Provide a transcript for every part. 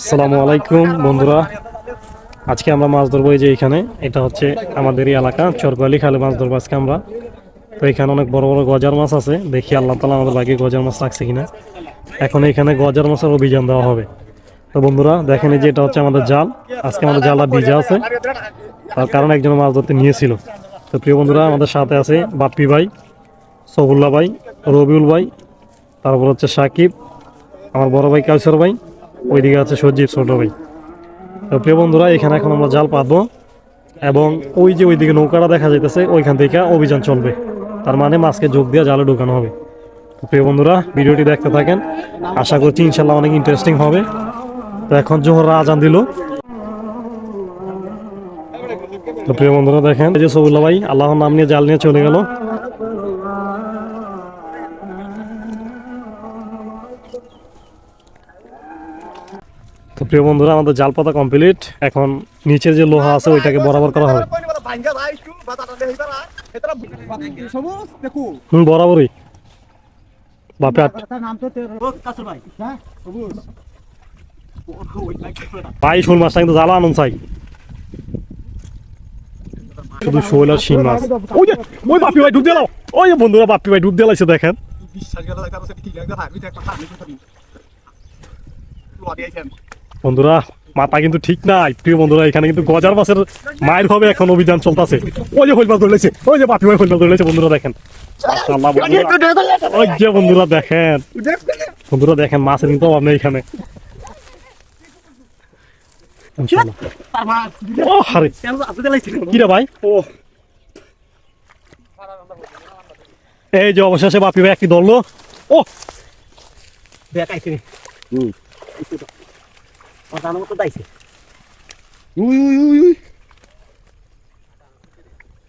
আসসালামু আলাইকুম বন্ধুরা, আজকে আমরা মাছ ধরবো এই যে এখানে। এটা হচ্ছে আমাদেরই এলাকা চরকালি খালে মাছ ধরবো আজকে আমরা। তো এখানে অনেক বড় বড় গজার মাছ আছে। দেখি আল্লাহ তালা আমাদের বাকি গজার মাছ রাখছে কিনা। এখন এখানে গজার মাছের অভিযান দেওয়া হবে। তো বন্ধুরা, দেখেন যে এটা হচ্ছে আমাদের জাল। আজকে আমাদের জালটা ভিজা আছে। তার কারণ একজন মাছ ধরতে নিয়েছিল। তো প্রিয় বন্ধুরা, আমাদের সাথে আছে বাপ্পি ভাই সবুল্লা ভাই রবিউল ভাই, তারপর হচ্ছে সাকিব, আমার বড় ভাই কাউসার ভাই, ওইদিকে আছে সজীব ছোট ভাই। তো প্রিয় বন্ধুরা, এখানে এখন আমরা জাল পাতবো এবং ওই যে ওইদিকে নৌকাটা দেখা যাইতেছে, ওইখান থেকে অভিযান চলবে। তার মানে মাছকে যোগ দিয়ে জালে ঢুকানো হবে। তো প্রিয় বন্ধুরা, ভিডিওটি দেখতে থাকেন। আশা করছি ইনশাল্লাহ অনেক ইন্টারেস্টিং হবে। তো এখন জোহরা আজান দিল। তো প্রিয় বন্ধুরা দেখেন যে সবুল্লা ভাই, আল্লাহর নাম নিয়ে জাল নিয়ে চলে গেল। প্রিয় বন্ধুরা, আমাদের জাল পাতা কমপ্লিট এখন নিচের যে লোহা আছে, ওইটাকে বরাবর করা হবে। হুম, বরাবরই। বাপে, আট। ভাই, শোল মাছটা কিন্তু জ্বালা আনন্দ চাই। শুধু শোল আর শিং মাছ। ওই যে ভাই ডুব দিলাও ওই বন্ধুরা, বাপি ভাই ডুব দিলাইছে দেখেন। বন্ধুরা, মাথা কিন্তু ঠিক নাই। প্রিয় বন্ধুরা, এখানে কিন্তু গজার মাছের মায়ের ভাবে এখন অভিযান চলতেছে। ওই যে হইল মাছ ধরলেছে, ওই যে বাপি ভাই হইল মাছ ধরলেছে, বন্ধুরা দেখেন। ওই যে বন্ধুরা দেখেন। বন্ধুরা দেখেন, মাছের কিন্তু অভাব নেই এখানে। ভাই? এই যে অবশেষে বাপি ভাই একটি ধরলো। ও।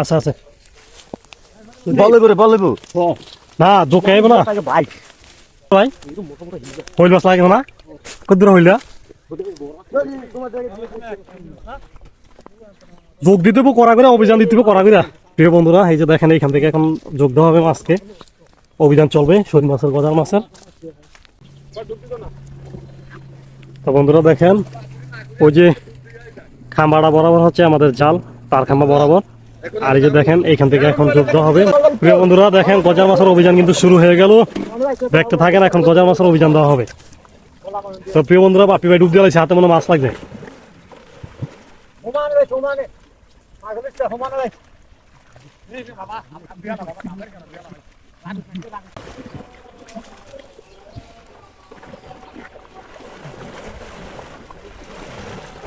আচ্ছা আচ্ছা। বলে করে বলে না, জোকে আইব না। ভাই ভাই হইল মাছ লাগে না। কত দূর হইল যোগ দিতে করা করে অভিযান দিতে করা করে প্রিয় বন্ধুরা এই যে দেখেন, এইখান থেকে এখন যোগ দেওয়া হবে মাছকে। অভিযান চলবে, শোল মাছের গজার মাছের। তো বন্ধুরা দেখেন, ওই যে খাম্বাটা বরাবর হচ্ছে আমাদের জাল, তার খাম্বা বরাবর। আর এই যে দেখেন, এইখান থেকে এখন দেওয়া হবে। প্রিয় বন্ধুরা, দেখেন, গজার মাছের অভিযান কিন্তু শুরু হয়ে গেল। দেখতে থাকেন, এখন গজার মাছের অভিযান দেওয়া হবে। তো প্রিয় বন্ধুরা, বাপি ভাই ডুব দিয়ে হাতে মনে মাছ লাগবে।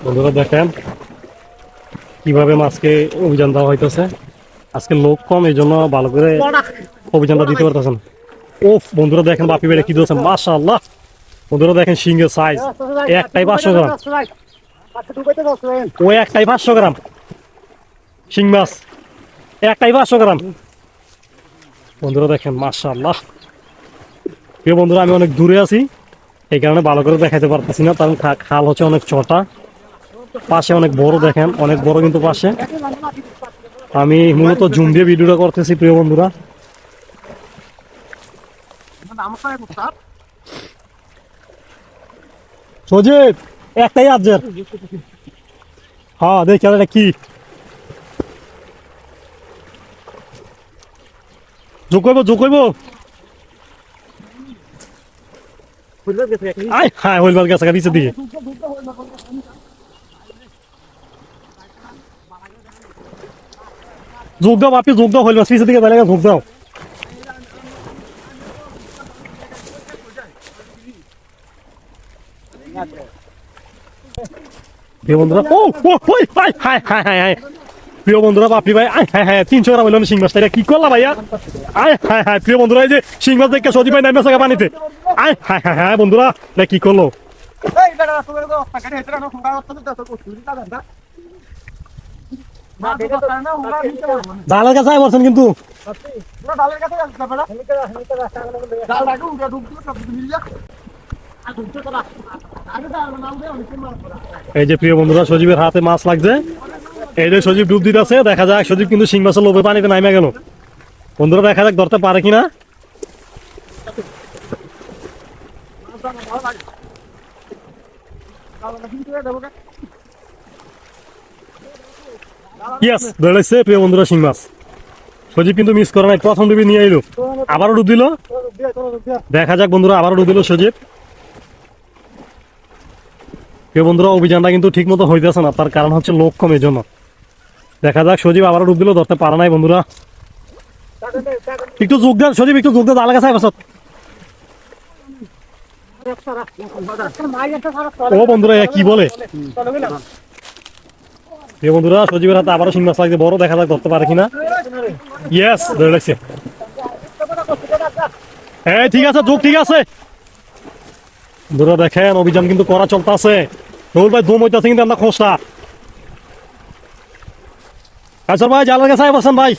বন্ধুরা দেখেন কীভাবে মাছকে অভিযান দেওয়া হইতেছে। আজকে লোক কম এই জন্য ভালো করে অভিযানটা দিতে পারতেছেন। ও বন্ধুরা দেখেন বাপি বেড়ে কি দিয়েছে মাসা আল্লাহ বন্ধুরা দেখেন সিংহের সাইজ একটাই পাঁচশো গ্রাম। ও একটাই পাঁচশো গ্রাম। শিং মাছ, একটাই পাঁচশো গ্রাম। বন্ধুরা দেখেন মাসা আল্লাহ প্রিয় বন্ধুরা, আমি অনেক দূরে আছি, এই কারণে ভালো করে দেখাতে পারতেছি না, কারণ খাল হচ্ছে অনেক চটা। পাশে অনেক বড় দেখেন, অনেক বড় কিন্তু পাশে। আমি মূলত জুম দিয়ে ভিডিওটা করতেছি, প্রিয় বন্ধুরা। সজিব একটাই আজের। হ্যাঁ দেখি এটা কি। যোগ করব যোগ করব। হ্যাঁ গেছে দিকে। যোগ দাও বাপি যোগ দাও হইল পিছের দিকে তাহলে যোগ দাও। প্রিয় বন্ধুরা, ও ওই hi hi hi hi hi. প্রিয় বন্ধুরা, বাপি ভাই, আয়, হাই হাই, তিনশো গ্রাম হইল শিং মাছটা এটা কি করলা ভাইয়া? আয়, হাই হাই, প্রিয় বন্ধুরা, এই যে শিং মাছ দেখে সজি ভাই নামে থাকা পানিতে। আয়, হাই হাই হাই, বন্ধুরা এটা কি করল? জালের কাছে আয় বলছেন কিন্তু। এই যে প্রিয় বন্ধুরা সজীবের হাতে মাছ লাগছে। এই যে সজীব ডুব দিতেছে দেখা যাক সজীব কিন্তু শিং মাছের লোভে পানিতে নামে গেল। বন্ধুরা দেখা যাক ধরতে পারে কিনা। ইয়েস ধরেছে প্রিয় বন্ধুরা শিং মাছ সজীব কিন্তু মিস করে নাই প্রথম ডুবি নিয়ে এলো আবারও ডুব দিল দেখা যাক বন্ধুরা আবারও ডুব দিল সজীব প্রিয় বন্ধুরা অভিযানটা কিন্তু ঠিক মতো হইতেছে না তার কারণ হচ্ছে লোক কমের জন্য দেখা যাক সজীব আবারও ডুব দিল ধরতে পারে নাই বন্ধুরা একটু যোগ দেন সজীব একটু যোগ দেন আলাদা সাহেব আসত ও বন্ধুরা কি বলে প্রিয় বন্ধুরা, সজীবের হাতে আবারও শিং লাগছে। বড় দেখা যাক ধরতে পারে কিনা। ইয়েস ধরে লাগছে হ্যাঁ ঠিক আছে, যোগ, ঠিক আছে। বন্ধুরা, দেখেন, অভিযান কিন্তু করা চলতেছে। রহুল ভাই দম হইতেছে কিন্তু আমরা খোঁজটা। আচ্ছা ভাই, জালার কাছে বসেন ভাই।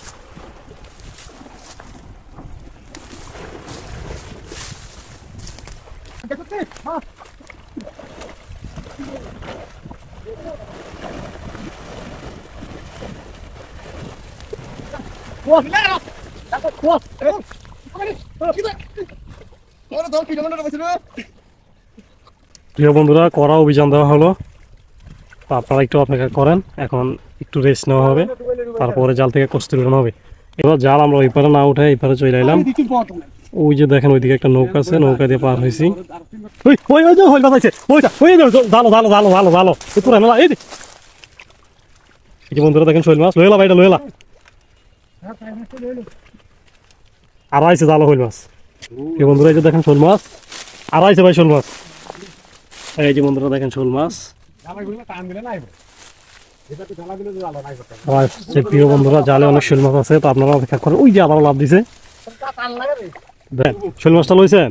প্রিয় বন্ধুরা করা অভিযান দেওয়া হলো। আপনারা একটু অপেক্ষা করেন, এখন একটু রেস্ট নেওয়া হবে, তারপরে জাল থেকে কস্তুরি উঠানো হবে। এবার জাল আমরা ওই পারে না উঠে এই পারে চলে এলাম। ওই যে দেখেন, ওইদিকে একটা নৌকা আছে, নৌকা দিয়ে পার হয়েছি। যে জালো জালো জালো জালো জালো এই বন্ধুরা দেখেন, শৈল মাছ লইলা ভাইটা লইলা জালো মাছ। এই বন্ধুরা দেখেন শোল মাছ ভাই শোল মাছ। এই যে বন্ধুরা দেখেন শোল মাছ। জালে অনেক শোল মাছ আছে, তো আপনারা অপেক্ষা করেন। ওই যে আবার লাভ দিছে। শোল মাছটা লইছেন?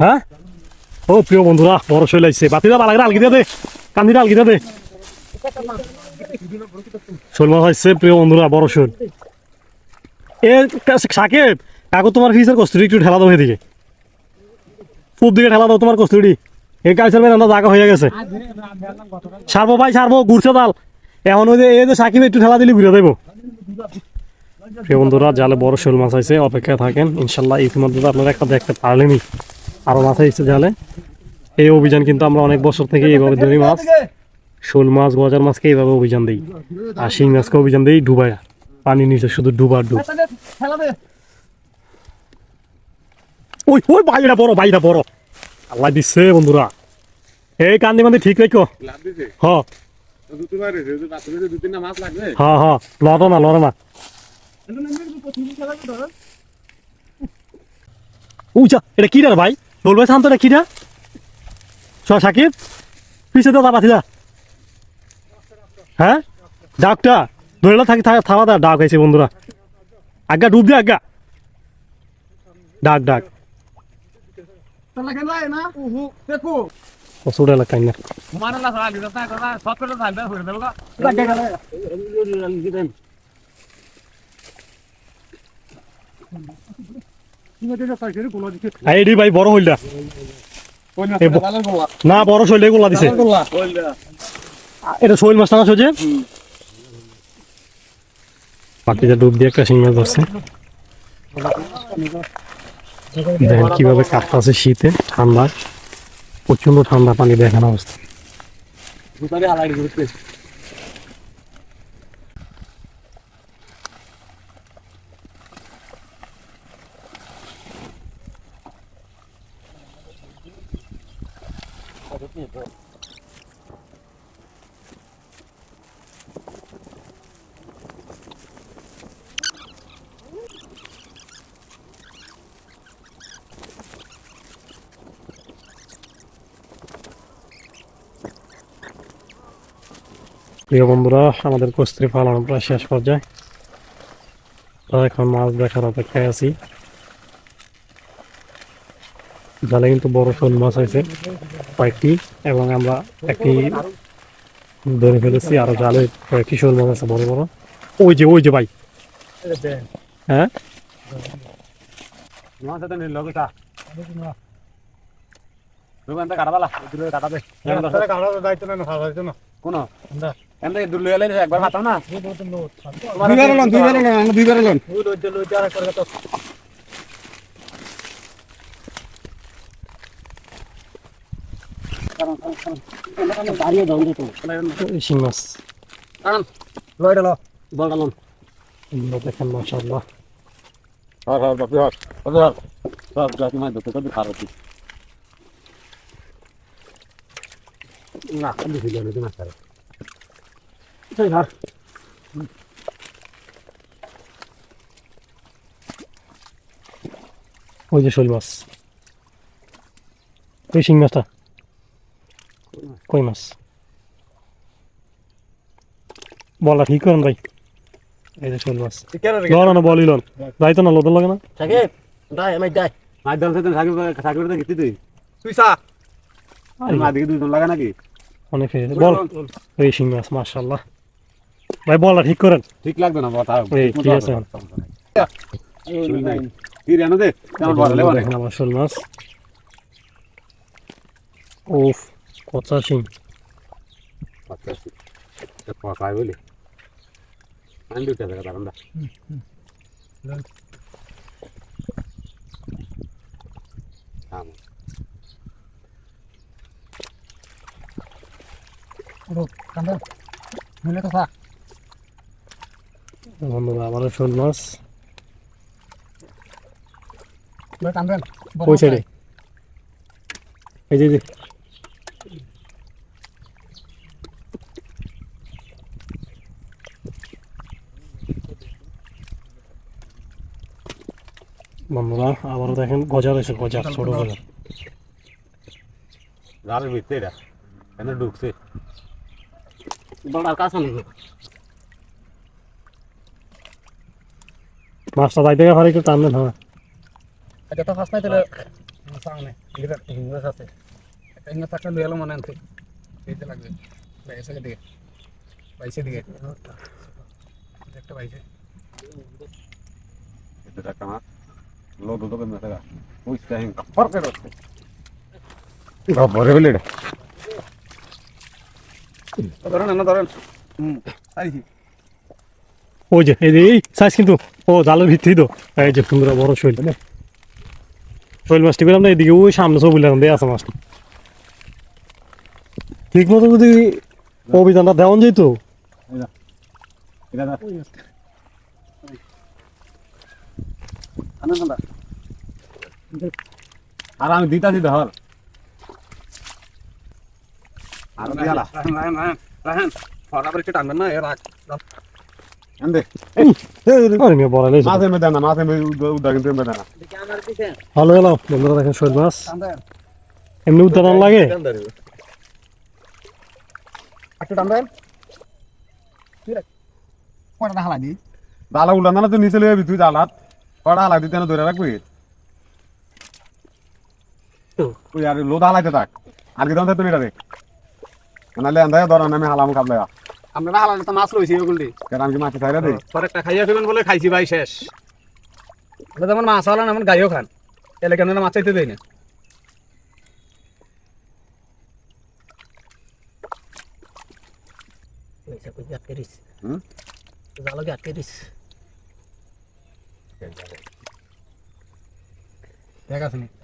হ্যাঁ? ও প্রিয় বন্ধুরা, বড় শৈল আসছে বাতিটা বালাগরে আলগি দিয়ে দে। কান্দিটা আলগি দিয়ে দে। আসছে প্রিয় বন্ধুরা, বড় এ সাকিব, কাকু, তোমার কস্তুরি, একটু ঠেলা দাও এদিকে। দিকে ঠেলা দাও তোমার কস্তুরি। হয়ে গেছে। সারবো ভাই সারবো ঘুরছে এখন ওই যে, এই যে সাকিব, একটু ঠেলা দিলে ঘুরে দেবো। প্রিয় বন্ধুরা জালে বড় শোল মাছ আছে অপেক্ষায় থাকেন। ইনশাল্লাহ ইতিমধ্যে আপনারা একটা দেখতে পারলেনই। আরও মাছ এসেছে জালে এই অভিযান কিন্তু আমরা অনেক বছর থেকে এইভাবে ধরি মাছ। শোল মাছ, গজার মাছকে এইভাবে অভিযান দিই? আর শিং মাছকে অভিযান দিই ডুবায়। পানি নিচে শুধু ডুবার ডুব। ওই ওই বাইরা বড় বাইরা বড় আল্লাহ দিচ্ছে বন্ধুরা। এই কান্দি মান্দি ঠিক রেখো হ। দুটো বাইরে যদি বাথরুমে দু তিনটা মাছ লাগবে হ হ লড়ো না লড়ো না। উচা এটা কি ভাই? বলবে শান্ত এটা কি সাকিব। পিছে তো পাঠি যা। হ্যাঁ? ডাকটা। ধরে থাকি থাকা দা ডাক হয়েছে বন্ধুরা। আজ্ঞা ডুব দে আজ্ঞা। ডাক ডাক। অসুর এলাকায় না? আইডি ভাই বড় হইলটা এ না বড় শৈল গোলা দিছে। এটা শৈল মাছ না সোজে পাটিতে ডুব দিয়ে একটা শিং মাছ ধরছে। দেখেন কীভাবে কাটতেছে শীতে ঠান্ডা। প্রচণ্ড ঠান্ডা পানি দেখেন অবস্থা। প্রিয় বন্ধুরা আমাদের কস্ত্রী ফালানো প্রায় শেষ পর্যায়ে। এখন মাছ দেখার অপেক্ষায় আছি। জালে কিন্তু বড় শোল মাছ আছে কয়েকটি এবং আমরা একটি ধরে ফেলেছি আরও জালে কয়েকটি শোল মাছ আছে বড় বড়। ওই যে ওই যে ভাই। হ্যাঁ? মাছ সাথে নিল লগটা কোন এমন দূর লইয়া লাইলে একবার ভাতাম না দুইবার লন দুইবার লন দুইবার দেখেন মাশাআল্লাহ সব জাতি মাছ ধরতে খারাপ না আমি ভিডিও নিতে মাছ খারাপ সেই ঘর ওই যে শোল মাছ। ওই শিং মাছটা। কই মাছ? বলটা ঠিক করেন ভাই? এই যে শোল মাছ। লন না বলি লন। যাইতো না লোদ লাগে না? থাকে দাই আমি দাই। মাছ তো থাকি থাকি তো গেছি তুই। তুই সা। মা দিকে দুই লাগা নাকি? অনেক বল। এই শিং মাছ মাশাআল্লাহ। ভাই বলটা ঠিক করেন। ঠিক লাগবে না বাতা এই, ঠিক আছে। তীর এনে দে কেমন বড় লেবা দেখেন আমার মাছ। উফ কচা শিং। পকাই বলি। দাঁড়ান বন্ধুরা শোল মাছ। এই যে। আবারও দেখেন গজার এসে গজার ছোট গজার জালের ভিতরে এটা ঢুকছে। বলার কাছে নেই মাছটা যাই থেকে ফারি একটু টানলেন হ্যাঁ। এটা তো ফার্স্ট নাই তাহলে সামনে ইংলিশ আছে। একটা ইংলিশ একটা লুয়ে এলো মনে আনতে। দিতে লাগবে। বাইশে দিকে বাইশে দিকে একটা বাইশে এটা একটা মাছ। লো দুটো কেন দেখা বুঝতে হেন কাপড় কে রচ্ছে বাবারে বলে ধরেন না ধরেন। হুম। ওই যে এই যে এই সাইজ কিন্তু ও জালের ভিত্তি তো। এই যে সুন্দর বড় শৈল শৈল মাছটি পেলাম না এদিকে ওই সামনে সব বুঝলাম দিয়ে আছে মাছটি। ঠিক মতো যদি অভিযানটা দেওয়ান যেত। আর আমি দিতাছি ধর ভালো গেল বন্ধুরা দেখেন শৈল মাছ। এমনি উদ্যান লাগে? দালা উল্টা না তুই নিচে লইবি তুই দালাত কটা হালাই দিতে না ধরে রাখবি? তুই আর লো দালাইতে থাক। আর কি দাম তুই এটা দেখ। নাহলে আন্দায় ধর আমি হালাম খাবলে আপনারা হালা তো মাছ লইছি ওগুলি কেন কি মাছ খাইরা দেই পরে একটা খাইয়া ফেলবেন বলে খাইছি ভাই শেষ। এটা যেমন মাছ হলান এমন গাইও খান। এলে কেন মাছ চাইতে দেয় না? আটকে দিস? হুম? জালকে আটকে দিস। তুই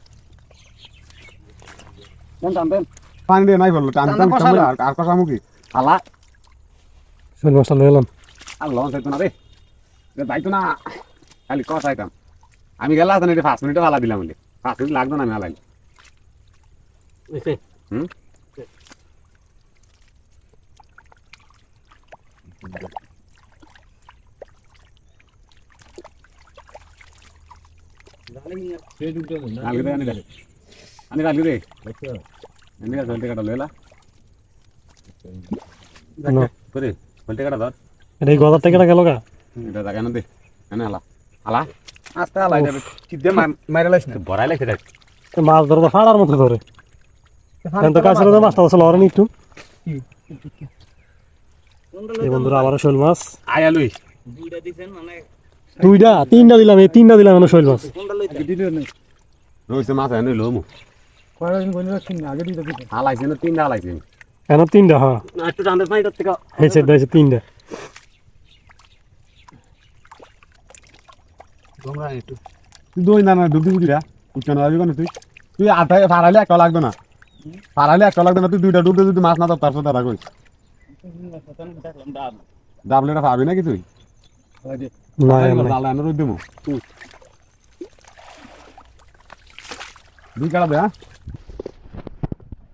পানি দিয়ে নাই বলল টান টান টানা আর কথা মুখি হালা শৈল মাছটা লয়ে এলাম। আর লন চাইতো না রে। এটা যাইতো না। খালি কথা চাইতাম আমি গেলা তো এটা পাঁচ মিনিটে হালা দিলাম বলে পাঁচ মিনিট লাগতো না আমি বুঝছে হুম? আনি দে আনি দে জলদি কাটা লেলা না, করে জলদি কাটা ধর এটা গদার থেকে গেল গা এটা জায়গা না দে হালা হালা আস্তে যাবে কি দিয়ে মাইরা লাইছ না বড়াই লাগছে দেখ মাছ ধরে তো ফাড়ার মতো ধরে এখন তো কাছে মাছটা আসলে লড়েনি একটু এই বন্ধুরা আবারও শোল মাছ আয়া লই দুইটা তিনটা দিলাম এই তিনটা দিলাম শোল মাছ রয়েছে মাছ এনে লমু আগে দিতে হালাইছে তিনটা হালাইছে এখন তিনটা হ্যাঁ। না একটু টানতে পাই তার থেকে। হয়েছে হয়েছে তিনটা। তোমরা একটু। তুই দই না না ডুবি বুঝিরা উচ্চান যাবি তুই? তুই আঠায় ফারাইলে একটা লাগবে না। ফারাইলে একটা লাগবে না তুই দুইটা ডুবতে যদি মাছ না তো তার সাথে রাখিস ডাবলেটা পাবি নাকি তুই? না। ডাল রোদ দেবো। দুই কাটা দে হ্যাঁ এই কথাটা এই দিয়ে দি হ্যাঁ এডি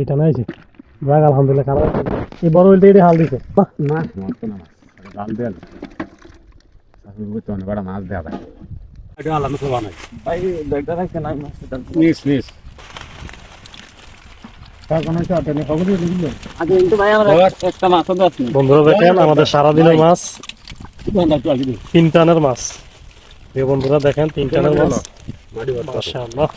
এটা না আছে যাক আলহামদুলিল্লাহ খারাপ এই বড় হইলতে এটি হাল দিছে। না মস্ত না ডাল দেয়াল মাছ এটা আলাদা সব ভাই ব্যাগটা রাখছে না বন্ধুরা দেখেন আমাদের সারাদিনের মাছ। তিন টানের মাছ। এই বন্ধুরা দেখেন তিন টানের মাছ। মাশাআল্লাহ।